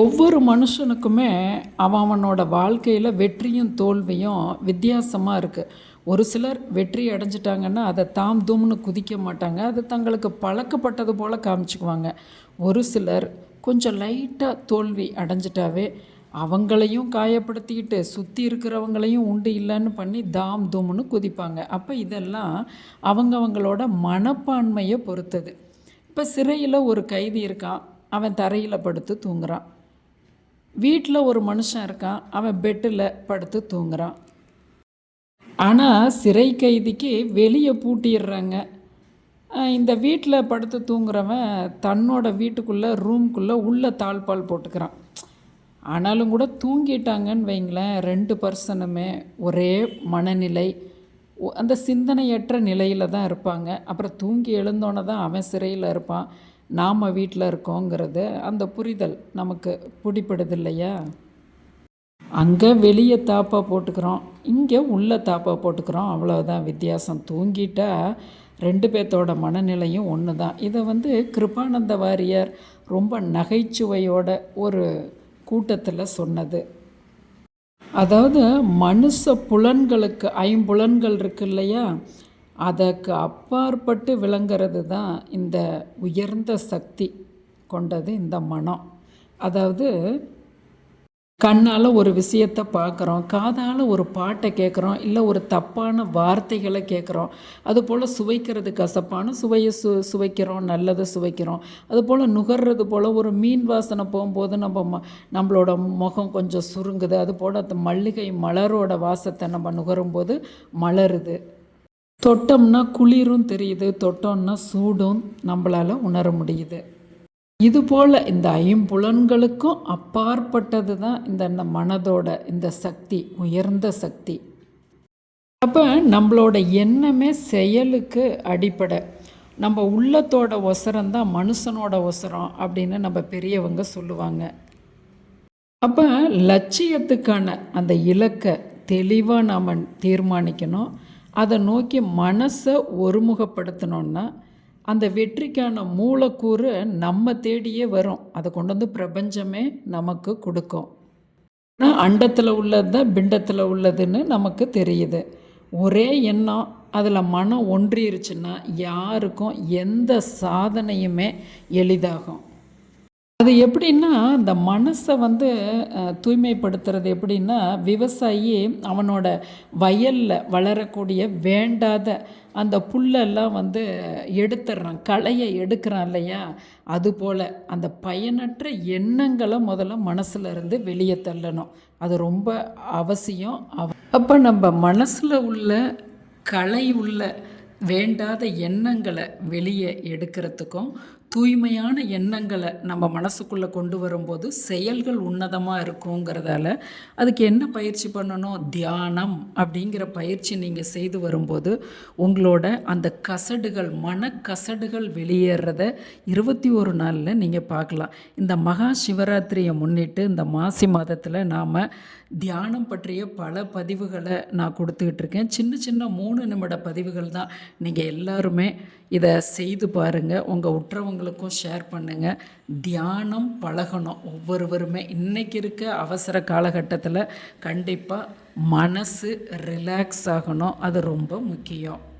ஒவ்வொரு மனுஷனுக்குமே அவன் அவனோட வாழ்க்கையில் வெற்றியும் தோல்வியும் வித்தியாசமாக இருக்குது ஒரு சிலர் வெற்றி அடைஞ்சிட்டாங்கன்னா அதை தாம் தூம்னு குதிக்க மாட்டாங்க. அது தங்களுக்கு பழக்கப்பட்டது போல் காமிச்சுக்குவாங்க. ஒரு சிலர் கொஞ்சம் லைட்டாக தோல்வி அடைஞ்சிட்டாவே அவங்களையும் காயப்படுத்திக்கிட்டு சுற்றி இருக்கிறவங்களையும் உண்டு இல்லைன்னு பண்ணி தாம் தூம்னு குதிப்பாங்க. அப்போ இதெல்லாம் அவங்கவங்களோட மனப்பான்மையை பொறுத்தது. இப்போ சிறையில் ஒரு கைதி இருக்கான். அவன் தரையில் படுத்து தூங்குறான். வீட்டில் ஒரு மனுஷன் இருக்கான் அவன் பெட்டில் படுத்து தூங்குறான். ஆனால் சிறை கைதிக்கு வெளியே பூட்டிடுறாங்க. இந்த வீட்டில் படுத்து தூங்குறவன் தன்னோட வீட்டுக்குள்ளே ரூம்குள்ளே உள்ள தாழ்பால் போட்டுக்கிறான். ஆனாலும் கூட தூங்கிட்டாங்கன்னு வைங்களேன் ரெண்டு பர்சனுமே ஒரே மனநிலை ஒ- அந்த சிந்தனையற்ற நிலையில் தான் இருப்பாங்க. அப்புறம் தூங்கி எழுந்தோன்னே தான் அவன் சிறையில் இருப்பான். நாம் வீட்டில் இருக்கோங்கிறது அந்த புரிதல் நமக்கு பிடிப்படுது இல்லையா அங்கே வெளியே தாப்பாக போட்டுக்கிறோம் இங்கே உள்ள தாப்பாக போட்டுக்கிறோம் அவ்வளோதான் வித்தியாசம். தூங்கிட்டா ரெண்டு பேர்த்தோட மனநிலையும் ஒன்று தான் இதை வந்து கிருபானந்த வாரியார் ரொம்ப நகைச்சுவையோட ஒரு கூட்டத்தில் சொன்னது. அதாவது மனுஷ புலன்களுக்கு ஐம்புலன்கள் இருக்கு இல்லையா? அதற்கு அப்பாற்பட்டு விளங்குறது தான் இந்த உயர்ந்த சக்தி கொண்டது இந்த மனம். அதாவது கண்ணால் ஒரு விஷயத்தை பார்க்குறோம் காதால் ஒரு பாட்டை கேட்குறோம் இல்லை ஒரு தப்பான வார்த்தைகளை கேட்குறோம் அதுபோல் சுவைக்கிறது கசப்பான சுவையை சு சுவைக்கிறோம் நல்லதை சுவைக்கிறோம் அதுபோல் நுகர்றது போல் ஒரு மீன் வாசனை போகும்போது நம்ம ம நம்மளோட முகம் கொஞ்சம் சுருங்குது அதுபோல் அந்த மல்லிகை மலரோட வாசத்தை நம்ம நுகரும்போது மலருது. தொட்டோம்னா குளிரும் தெரியுது தொட்டோம்னா சூடும் நம்மளால் உணர முடியுது. இதுபோல் இந்த ஐம்புலன்களுக்கும் அப்பாற்பட்டது தான் இந்த இந்த மனதோட இந்த சக்தி உயர்ந்த சக்தி. அப்போ நம்மளோட எண்ணமே செயலுக்கு அடிப்படை. நம்ம உள்ளத்தோட ஒசரம் தான் மனுஷனோட ஒசரம் அப்படின்னு நம்ம பெரியவங்க சொல்லுவாங்க. அப்போ லட்சியத்துக்கான அந்த இலக்கை தெளிவாக நாம் தீர்மானிக்கணும். அதை நோக்கி மனசை ஒருமுகப்படுத்தணுன்னா அந்த வெற்றிக்கான மூலக்கூறு நம்ம தேடியே வரும். அதை கொண்டு வந்து பிரபஞ்சமே நமக்கு கொடுக்கும். ஆனால் அண்டத்தில் உள்ளது தான் பிண்டத்தில் உள்ளதுன்னு நமக்கு தெரியுது. ஒரே எண்ணம் அதில் மனம் ஒன்றிருச்சுன்னா யாருக்கும் எந்த சாதனையுமே எளிதாகும். அது எப்படின்னா இந்த மனசை வந்து தூய்மைப்படுத்துறது எப்படின்னா விவசாயி அவனோட வயலில் வளரக்கூடிய வேண்டாத அந்த புல்லெல்லாம் வந்து எடுத்துடுறான் களையை எடுக்கிறான் இல்லையா? அதுபோல் அந்த பயனற்ற எண்ணங்களை முதல்ல மனசில் இருந்து வெளியே தள்ளணும். அது ரொம்ப அவசியம். அப்போ நம்ம மனசில் உள்ள களை உள்ள வேண்டாத எண்ணங்களை வெளியே எடுக்கிறதுக்கும் தூய்மையான எண்ணங்களை நம்ம மனசுக்குள்ளே கொண்டு வரும்போது செயல்கள் உன்னதமாக இருக்குங்கிறதால அதுக்கு என்ன பயிற்சி பண்ணணும்? தியானம் அப்படிங்கிற பயிற்சி நீங்கள் செய்து வரும்போது உங்களோட அந்த கசடுகள் மனக்கசடுகள் வெளியேறத இருபத்தி ஒரு நாளில் நீங்கள் பார்க்கலாம். இந்த மகா சிவராத்திரியை முன்னிட்டு இந்த மாசி மாதத்தில் நாம் தியானம் பற்றிய பல பதிவுகளை நான் கொடுத்துக்கிட்டு இருக்கேன். சின்ன சின்ன மூணு நிமிட பதிவுகள் தான். நீங்கள் எல்லாருமே இதை செய்து பாருங்கள் உங்கள் உற்றவங்களுக்கும் ஷேர் பண்ணுங்கள் தியானம் பழகணும். ஒவ்வொருவருமே இன்றைக்கி இருக்க அவசர காலகட்டத்தில் கண்டிப்பாக மனசு ரிலாக்ஸ் ஆகணும். அது ரொம்ப முக்கியம்.